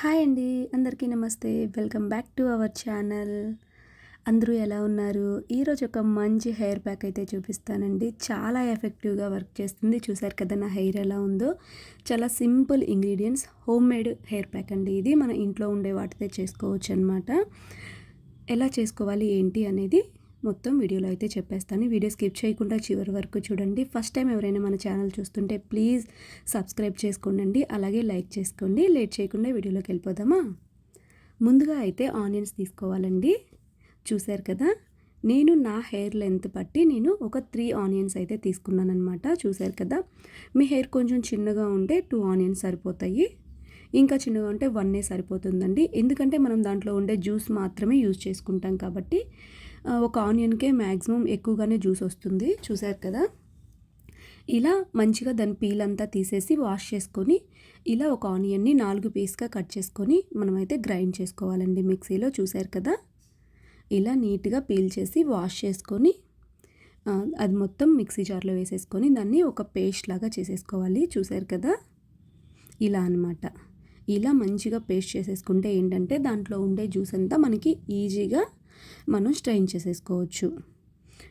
Hi అండి. అందరికీ నమస్తే. Welcome back to our channel. అందరూ ఎలా ఉన్నారు? ఈరోజు ఒక మంచి హెయిర్ ప్యాక్ అయితే చూపిస్తానండి. చాలా ఎఫెక్టివ్గా వర్క్ చేస్తుంది. చూసారు కదా నా హెయిర్ ఎలా ఉందో? చాలా simple ingredients. Home made hair pack అండి ఇది. మన ఇంట్లో ఉండే వాటితే చేసుకోవచ్చు అనమాట ఎలా చేసుకోవాలి? ఏంటి? అనేది మొత్తం వీడియోలో అయితే చెప్పేస్తాను. వీడియో స్కిప్ చేయకుండా చివరి వరకు చూడండి. ఫస్ట్ టైం ఎవరైనా మన ఛానల్ చూస్తుంటే ప్లీజ్ సబ్స్క్రైబ్ చేసుకోండి అలాగే లైక్ చేసుకోండి. లేట్ చేయకుండా వీడియోలోకి వెళ్ళిపోదామా? ముందుగా అయితే ఆనియన్స్ తీసుకోవాలండి. చూశారు కదా? నేను నా హెయిర్ లెంత్ బట్టి నేను ఒక త్రీ ఆనియన్స్ అయితే తీసుకున్నాను అనమాట చూశారు కదా? మీ హెయిర్ కొంచెం చిన్నగా ఉంటే టూ ఆనియన్స్ సరిపోతాయి. ఇంకా చిన్నగా ఉంటే వన్నే సరిపోతుందండి. ఎందుకంటే మనం దాంట్లో ఉండే జ్యూస్ మాత్రమే యూజ్ చేసుకుంటాం కాబట్టి ఒక ఆనియన్కే మ్యాక్సిమం ఎక్కువగానే జ్యూస్ వస్తుంది. చూసారు కదా? ఇలా మంచిగా దాని పీల్ అంతా తీసేసి వాష్ చేసుకొని ఇలా ఒక ఆనియన్ని నాలుగు పీస్గా కట్ చేసుకొని మనమైతే గ్రైండ్ చేసుకోవాలండి మిక్సీలో. చూసారు కదా? ఇలా నీట్గా పీల్ చేసి వాష్ చేసుకొని అది మొత్తం మిక్సీ జార్లో వేసేసుకొని దాన్ని ఒక పేస్ట్ లాగా చేసేసుకోవాలి. చూసారు కదా? ఇలా అనమాట ఇలా మంచిగా పేస్ట్ చేసేసుకుంటే ఏంటంటే దాంట్లో ఉండే జ్యూస్ అంతా మనకి ఈజీగా మనం స్ట్రైన్ చేసేసుకోవచ్చు.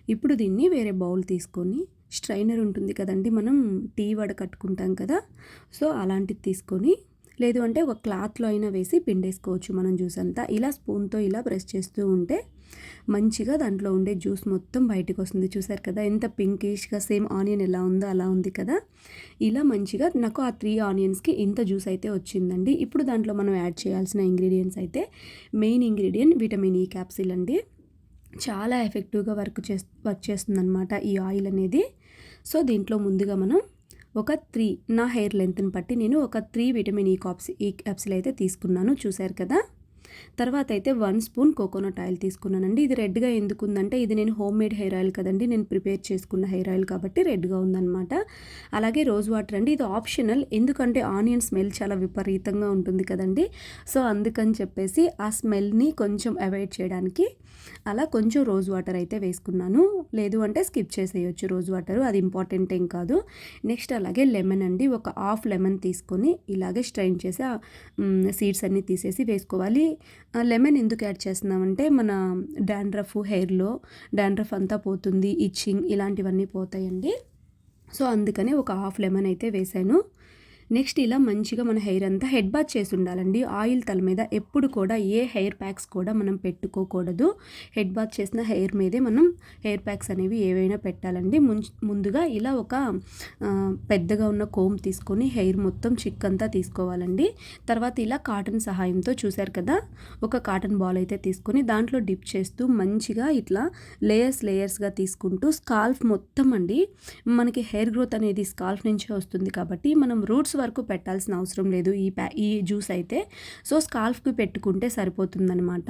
ఇప్పుడు దీన్ని వేరే బౌల్ తీసుకొని స్ట్రైనర్ ఉంటుంది కదండి మనం టీ వడ కట్టుకుంటాం కదా సో అలాంటిది తీసుకొని లేదు అంటే ఒక క్లాత్లో అయినా వేసి పిండేసుకోవచ్చు మనం జ్యూస్ అంతా. ఇలా స్పూన్తో ఇలా ప్రెస్ చేస్తూ ఉంటే మంచిగా దాంట్లో ఉండే జ్యూస్ మొత్తం బయటకు వస్తుంది. చూసారు కదా ఎంత పింకిష్గా సేమ్ ఆనియన్ ఎలా ఉందో అలా ఉంది కదా. ఇలా మంచిగా నాకు ఆ త్రీ ఆనియన్స్కి ఇంత జ్యూస్ అయితే వచ్చిందండి. ఇప్పుడు దాంట్లో మనం యాడ్ చేయాల్సిన ఇంగ్రీడియంట్స్ అయితే main ingredient vitamin E capsule అండి. చాలా ఎఫెక్టివ్గా వర్క్ చేస్తు వర్క్ చేస్తుంది అనమాట ఈ ఆయిల్ అనేది. సో దీంట్లో ముందుగా మనం ఒక త్రీ నా హెయిర్ లెంత్ని బట్టి నేను ఒక త్రీ విటమిన్ ఈ కాప్స్ ఈ క్యాప్సిల్ అయితే తీసుకున్నాను. చూశారు కదా? తర్వాత అయితే వన్ స్పూన్ కోకోనట్ ఆయిల్ తీసుకున్నానండి. ఇది రెడ్గా ఎందుకు ఉందంటే ఇది నేను హోమ్ మేడ్ హెయిర్ ఆయిల్ కదండి. నేను ప్రిపేర్ చేసుకున్న హెయిర్ ఆయిల్ కాబట్టి రెడ్గా ఉందన్నమాట. అలాగే రోజ్ వాటర్ అండి. ఇది ఆప్షనల్. ఎందుకంటే ఆనియన్ స్మెల్ చాలా విపరీతంగా ఉంటుంది కదండి. సో అందుకని చెప్పేసి ఆ స్మెల్ని కొంచెం అవాయిడ్ చేయడానికి అలా కొంచెం రోజ్ వాటర్ అయితే వేసుకున్నాను. లేదు అంటే స్కిప్ చేసేయచ్చు రోజ్ వాటర్. అది ఇంపార్టెంట్ ఏం కాదు. నెక్స్ట్ అలాగే లెమన్ అండి. ఒక హాఫ్ లెమన్ తీసుకొని ఇలాగే స్ట్రైన్ చేసి సీడ్స్ అన్నీ తీసేసి వేసుకోవాలి. లెమన్ ఎందుకు యాడ్ చేస్తున్నామంటే మన డాండ్రఫ్ హెయిర్లో డాండ్రఫ్ అంతా పోతుంది ఇచ్చింగ్ ఇలాంటివన్నీ పోతాయండి. సో అందుకని ఒక హాఫ్ లెమన్ అయితే వేసాను నెక్స్ట్ ఇలా మంచిగా మన హెయిర్ అంతా హెడ్ బాత్ చేసి ఉండాలండి. ఆయిల్ తల మీద ఎప్పుడు కూడా ఏ హెయిర్ ప్యాక్స్ కూడా మనం పెట్టుకోకూడదు. హెడ్ బాత్ చేసిన హెయిర్ మీదే మనం హెయిర్ ప్యాక్స్ అనేవి ఏవైనా పెట్టాలండి. ముందుగా ఇలా ఒక పెద్దగా ఉన్న కోమ్ తీసుకొని హెయిర్ మొత్తం చిక్ అంతా తీసుకోవాలండి. తర్వాత ఇలా కాటన్ సహాయంతో చూశారు కదా ఒక కాటన్ బాల్ అయితే తీసుకొని దాంట్లో డిప్ చేస్తూ మంచిగా ఇట్లా లేయర్స్ లేయర్స్గా తీసుకుంటూ స్కాల్ఫ్ మొత్తం అండి మనకి హెయిర్ గ్రోత్ అనేది స్కాల్ఫ్ నుంచే వస్తుంది కాబట్టి మనం రూట్స్ వరకు పెట్టాల్సిన అవసరం లేదు. ఈ ప్యా ఈ జ్యూస్ అయితే. సో స్కాల్ఫ్కి పెట్టుకుంటే సరిపోతుందనమాట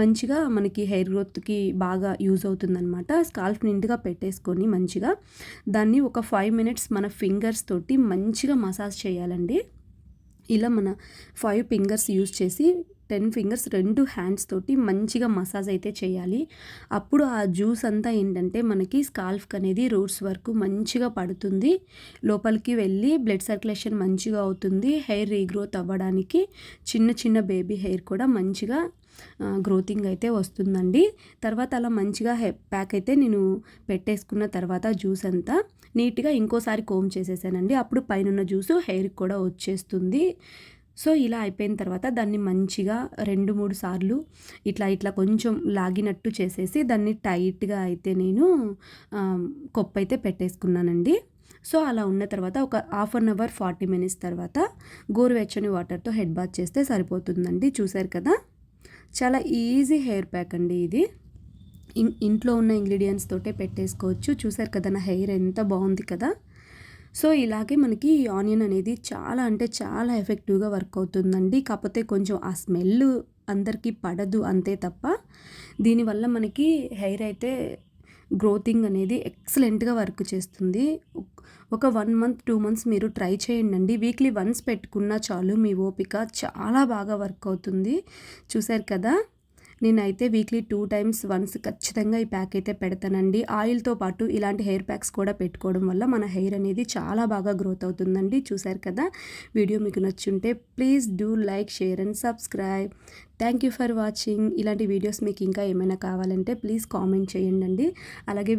మంచిగా మనకి హెయిర్ గ్రోత్కి బాగా యూజ్ అవుతుందనమాట స్కాల్ఫ్ నిండుగా పెట్టేసుకొని మంచిగా దాన్ని ఒక ఫైవ్ మినిట్స్ మన ఫింగర్స్ తోటి మంచిగా మసాజ్ చేయాలండి. ఇలా మన ఫైవ్ ఫింగర్స్ యూజ్ చేసి టెన్ ఫింగర్స్ రెండు హ్యాండ్స్ తోటి మంచిగా మసాజ్ అయితే చేయాలి. అప్పుడు ఆ జ్యూస్ అంతా ఏంటంటే మనకి స్కాల్ఫ్ అనేది రూట్స్ వరకు మంచిగా పడుతుంది. లోపలికి వెళ్ళి బ్లడ్ సర్క్యులేషన్ మంచిగా అవుతుంది. హెయిర్ రీగ్రోత్ అవ్వడానికి చిన్న చిన్న బేబీ హెయిర్ కూడా మంచిగా గ్రోతింగ్ అయితే వస్తుందండి. తర్వాత అలా మంచిగా హె ప్యాక్ అయితే నేను పెట్టేసుకున్న తర్వాత జ్యూస్ అంతా నీట్గా ఇంకోసారి కోమ్ చేసేసానండి. అప్పుడు పైన జ్యూసు హెయిర్కి కూడా వచ్చేస్తుంది. సో ఇలా అయిపోయిన తర్వాత దాన్ని మంచిగా రెండు మూడు సార్లు ఇట్లా ఇట్లా కొంచెం లాగినట్టు చేసేసి దాన్ని టైట్గా అయితే నేను కొప్పు అయితే పెట్టేసుకున్నానండి. సో అలా ఉన్న తర్వాత ఒక half an hour forty minutes తర్వాత గోరువెచ్చని వాటర్తో హెడ్ బాత్ చేస్తే సరిపోతుందండి. చూసారు కదా? చాలా ఈజీ హెయిర్ ప్యాక్ అండి ఇది. ఇంట్లో ఉన్న ఇంగ్రీడియంట్స్ తోటే పెట్టేసుకోవచ్చు. చూసారు కదా నా హెయిర్ ఎంత బాగుంది కదా? సో ఇలాగే మనకి ఈ ఆనియన్ అనేది చాలా అంటే చాలా ఎఫెక్టివ్గా వర్క్ అవుతుందండి. కాకపోతే కొంచెం ఆ స్మెల్ అందరికీ పడదు అంతే తప్ప. దీనివల్ల మనకి హెయిర్ అయితే గ్రోతింగ్ అనేది ఎక్సలెంట్గా వర్క్ చేస్తుంది. ఒక వన్ మంత్ టూ మంత్స్ మీరు ట్రై చేయండి వీక్లీ వన్స్ పెట్టుకున్నా చాలు మీ ఓపిక చాలా బాగా వర్క్ అవుతుంది. చూసారు కదా? నేనైతే వీక్లీ టూ టైమ్స్ వన్స్ ఖచ్చితంగా ఈ ప్యాక్ అయితే పెడతానండి. ఆయిల్తో పాటు ఇలాంటి హెయిర్ ప్యాక్స్ కూడా పెట్టుకోవడం వల్ల మన హెయిర్ అనేది చాలా బాగా గ్రోత్ అవుతుందండి. చూశారు కదా? వీడియో మీకు నచ్చుంటే please do like share and subscribe. Thank you for watching. ఇలాంటి వీడియోస్ మీకు ఇంకా ఏమైనా కావాలంటే ప్లీజ్ కామెంట్ చేయండి అలాగే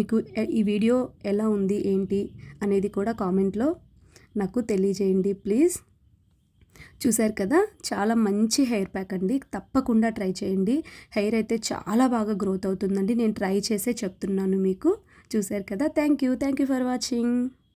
మీకు ఈ వీడియో ఎలా ఉంది ఏంటి అనేది కూడా కామెంట్లో నాకు తెలియజేయండి ప్లీజ్. చూశారు కదా చాలా మంచి హెయిర్ ప్యాక్ అండి. తప్పకుండా ట్రై చేయండి. హెయిర్ అయితే చాలా బాగా గ్రోత్ అవుతుందండి. నేను ట్రై చేసే చెప్తున్నాను మీకు. చూశారు కదా thank you. Thank you for watching.